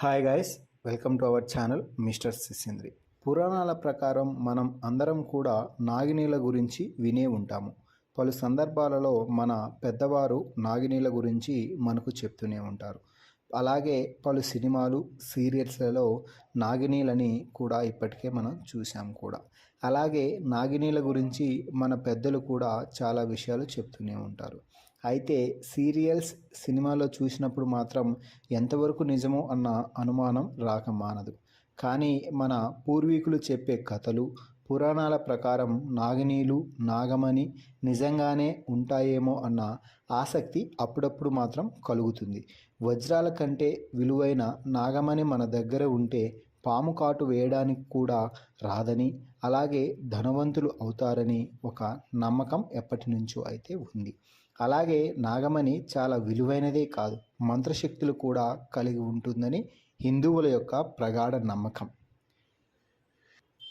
Hi guys welcome to our channel mister Sisindri పురాణాల ప్రకారం మనం అందరం కూడా నాగినీల గురించి వినే ఉంటాము. పలు సందర్భాలలో మన పెద్దవారు నాగినీల గురించి మనకు చెప్తూనే ఉంటారు. అలాగే పలు సినిమాలు సీరియల్స్లలో నాగినీలని కూడా ఇప్పటికే మనం చూసాం కూడా. అలాగే నాగినీల గురించి మన పెద్దలు కూడా చాలా విషయాలు చెప్తూనే ఉంటారు. అయితే సీరియల్స్ సినిమాలో చూసినప్పుడు మాత్రం ఎంతవరకు నిజమో అన్న అనుమానం రాక మానదు. కానీ మన పూర్వీకులు చెప్పే కథలు పురాణాల ప్రకారం నాగినీలు నాగమణి నిజంగానే ఉంటాయేమో అన్న ఆసక్తి అప్పుడప్పుడు మాత్రం కలుగుతుంది. వజ్రాల కంటే విలువైన నాగమణి మన దగ్గర ఉంటే పాము కాటు వేయడానికి కూడా రాదని అలాగే ధనవంతులు అవుతారని ఒక నమ్మకం ఎప్పటి నుంచో అయితే ఉంది. అలాగే నాగమణి చాలా విలువైనదే కాదు మంత్రశక్తులు కూడా కలిగి ఉంటుందని హిందువుల యొక్క ప్రగాఢ నమ్మకం.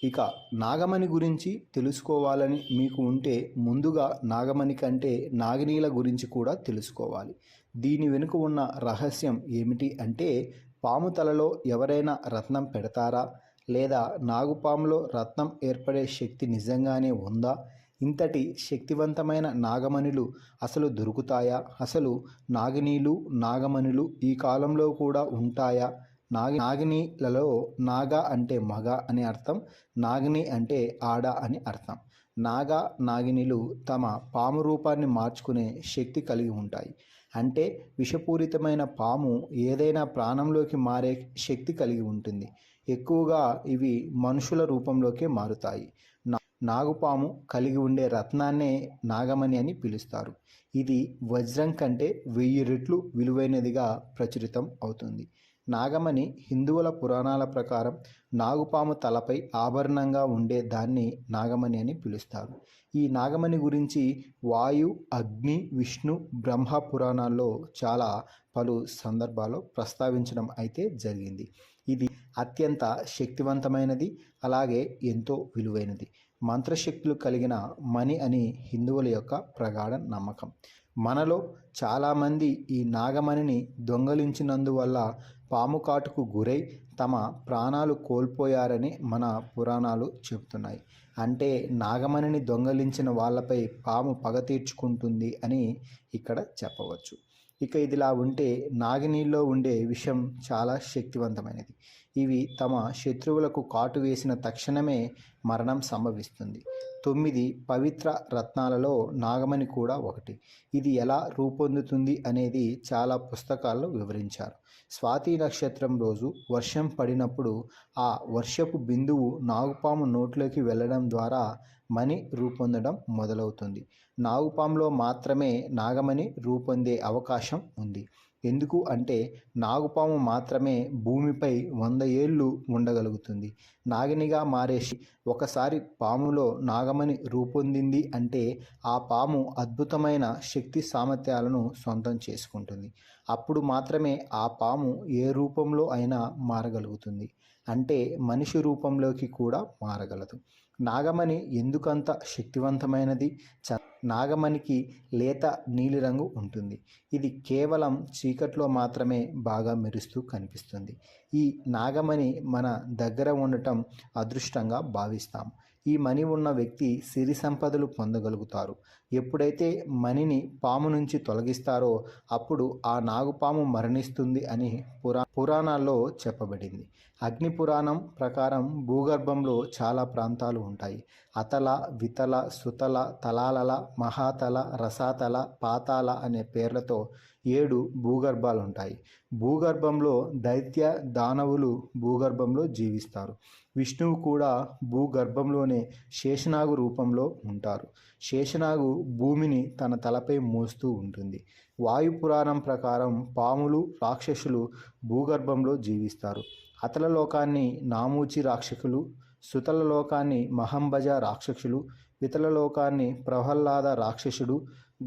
ఇక నాగమణి గురించి తెలుసుకోవాలని మీకు ఉంటే ముందుగా నాగమణి కంటే నాగినీల గురించి కూడా తెలుసుకోవాలి. దీని వెనుక ఉన్న రహస్యం ఏమిటి అంటే పాము తలలో ఎవరైనా రత్నం పెడతారా? లేదా నాగుపాములో రత్నం ఏర్పడే శక్తి నిజంగానే ఉందా? ఇంతటి శక్తివంతమైన నాగమణులు అసలు దొరుకుతాయా? అసలు నాగినీలు నాగమణులు ఈ కాలంలో కూడా ఉంటాయా? నాగి నాగినీలలో నాగ అంటే మగ అని అర్థం నాగిని అంటే ఆడ అని అర్థం. నాగ నాగినిలు తమ పాము రూపాన్ని మార్చుకునే శక్తి కలిగి ఉంటాయి. అంటే విషపూరితమైన పాము ఏదైనా ప్రాణంలోకి మారే శక్తి కలిగి ఉంటుంది. ఎక్కువగా ఇవి మనుషుల రూపంలోకే మారుతాయి. నా- నాగుపాము కలిగి ఉండే రత్నాన్నే నాగమణి అని పిలుస్తారు. ఇది వజ్రం కంటే వెయ్యి రెట్లు విలువైనదిగా ప్రచురితం అవుతుంది. నాగమణి హిందువుల పురాణాల ప్రకారం నాగుపాము తలపై ఆభరణంగా ఉండే దాన్ని నాగమణి అని పిలుస్తారు. ఈ నాగమణి గురించి వాయు అగ్ని విష్ణు బ్రహ్మ పురాణాల్లో చాలా పలు సందర్భాల్లో ప్రస్తావించడం అయితే జరిగింది. ఇది అత్యంత శక్తివంతమైనది అలాగే ఎంతో విలువైనది. మంత్రశక్తులు కలిగిన మణి అని హిందువుల యొక్క ప్రగాఢ నమ్మకం. మనలో చాలామంది ఈ నాగమణిని దొంగలించినందువల్ల పాము కాటుకు గురై తమ ప్రాణాలు కోల్పోయారని మన పురాణాలు చెబుతున్నాయి. అంటే నాగమణిని దొంగలించిన వాళ్ళపై పాము పగ తీర్చుకుంటుంది అని ఇక్కడ చెప్పవచ్చు. ఇక ఇదిలా ఉంటే నాగినీల్లో ఉండే విషయం చాలా శక్తివంతమైనది. ఇవి తమ శత్రువులకు కాటు వేసిన తక్షణమే మరణం సంభవిస్తుంది. తొమ్మిది పవిత్ర రత్నాలలో నాగమణి కూడా ఒకటి. ఇది ఎలా రూపొందుతుంది అనేది చాలా పుస్తకాల్లో వివరించారు. స్వాతి నక్షత్రం రోజు వర్షం పడినప్పుడు ఆ వర్షపు బిందువు నాగుపాము నోట్లోకి వెళ్ళడం ద్వారా మణి రూపొందడం మొదలవుతుంది. నాగుపాములో మాత్రమే నాగమణి రూపొందే అవకాశం ఉంది. ఎందుకు అంటే నాగుపాము మాత్రమే భూమిపై వంద ఏళ్ళు ఉండగలుగుతుంది. నాగినిగా మారేసి ఒకసారి పాములో నాగమణి రూపొందింది అంటే ఆ పాము అద్భుతమైన శక్తి సామర్థ్యాలను సొంతం చేసుకుంటుంది. అప్పుడు మాత్రమే ఆ పాము ఏ రూపంలో అయినా మారగలుగుతుంది. అంటే మనిషి రూపంలోకి కూడా మారగలదు. నాగమణి ఎందుకంత శక్తివంతమైనది? చ నాగమణికి లేత నీలిరంగు ఉంటుంది. ఇది కేవలం చీకట్లో మాత్రమే బాగా మెరుస్తూ కనిపిస్తుంది. ఈ నాగమణి మన దగ్గర ఉండటం అదృష్టంగా భావిస్తాం. ఈ మణి ఉన్న వ్యక్తి సిరి సంపదలు పొందగలుగుతారు. ఎప్పుడైతే మణిని పాము నుంచి తొలగిస్తారో అప్పుడు ఆ నాగుపాము మరణిస్తుంది అని పురా పురాణాల్లో చెప్పబడింది. అగ్ని పురాణం ప్రకారం భూగర్భంలో చాలా ప్రాంతాలు ఉంటాయి. అతల వితల సుతల తలాలల మహాతల రసాతల పాతాల అనే పేర్లతో ఏడు భూగర్భాలు ఉంటాయి భూగర్భంలో దైత్య దానవులు భూగర్భంలో జీవిస్తారు. విష్ణువు కూడా భూగర్భంలోనే శేషనాగు రూపంలో ఉంటారు. శేషనాగు భూమిని తన తలపై మోస్తూ ఉంటుంది. వాయు పురాణం ప్రకారం పాములు రాక్షసులు భూగర్భంలో జీవిస్తారు. అతల లోకాన్ని నామూచి రాక్షసులు సుతల లోకాన్ని మహంబజ రాక్షసులు వితల లోకాన్ని ప్రహ్లాద రాక్షసుడు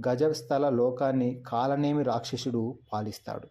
గజస్థల లోకాన్ని కాలనేమి రాక్షసుడు పాలిస్తాడు.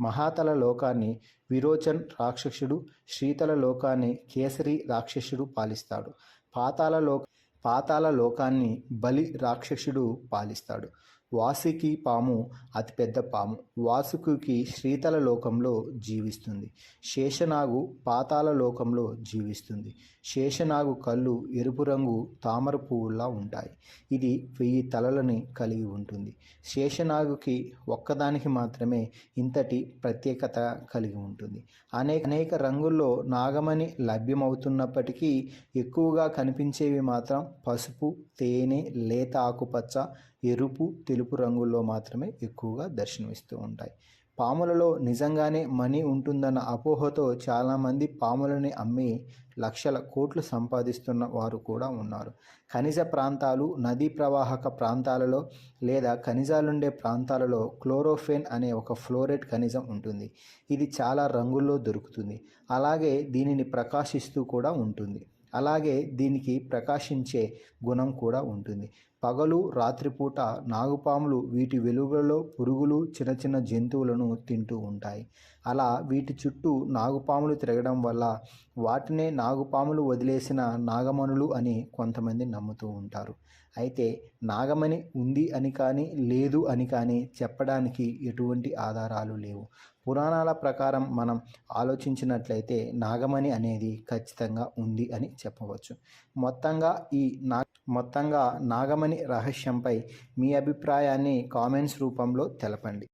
మహాతల లోకాన్ని విరోచన్ రాక్షసుడు శ్రీతల లోకాన్ని కేసరి రాక్షసుడు పాలిస్తాడు. పాతాల లో పాతాల లోకాన్ని బలి రాక్షసుడు పాలిస్తాడు. వాసుకి పాము అతిపెద్ద పాము. వాసుకి శ్రీతల లోకంలో జీవిస్తుంది. శేషనాగు పాతాల లోకంలో జీవిస్తుంది. శేషనాగు కళ్ళు ఎరుపు రంగు తామర పువ్వులా ఉంటాయి. ఇది వెయ్యి తలలని కలిగి ఉంటుంది. శేషనాగుకి ఒక్కదానికి మాత్రమే ఇంతటి ప్రత్యేకత కలిగి ఉంటుంది. అనేక అనేక రంగుల్లో నాగమణి లభ్యమవుతున్నప్పటికీ ఎక్కువగా కనిపించేవి మాత్రం పసుపు తేనె లేత ఆకుపచ్చ ఎరుపు తెలుపు రంగుల్లో మాత్రమే ఎక్కువగా దర్శనమిస్తూ ఉంటాయి. పాములలో నిజంగానే మనీ ఉంటుందన్న అపోహతో చాలామంది పాములని అమ్మి లక్షల కోట్లు సంపాదిస్తున్న వారు కూడా ఉన్నారు. ఖనిజ ప్రాంతాలు నదీ ప్రవాహక ప్రాంతాలలో లేదా ఖనిజాలుండే ప్రాంతాలలో క్లోరోఫెన్ అనే ఒక ఫ్లోరేట్ ఖనిజం ఉంటుంది. ఇది చాలా రంగుల్లో దొరుకుతుంది. అలాగే దీనిని ప్రకాశిస్తూ కూడా ఉంటుంది. అలాగే దీనికి ప్రకాశించే గుణం కూడా ఉంటుంది. పగలు రాత్రిపూట నాగుపాములు వీటి వెలుగులలో పురుగులు చిన్న చిన్న జంతువులను తింటూ ఉంటాయి. అలా వీటి చుట్టూ నాగుపాములు తిరగడం వల్ల వాటినే నాగుపాములు వదిలేసిన నాగమణులు అని కొంతమంది నమ్ముతూ ఉంటారు. అయితే నాగమణి ఉంది అని కానీ లేదు అని కానీ చెప్పడానికి ఎటువంటి ఆధారాలు లేవు. పురాణాల ప్రకారం మనం ఆలోచించినట్లయితే నాగమణి అనేది ఖచ్చితంగా ఉంది అని చెప్పవచ్చు. మొత్తంగా ఈ నా మొత్తంగా నాగమణి రహస్యంపై మీ అభిప్రాయాన్ని కామెంట్స్ రూపంలో తెలపండి.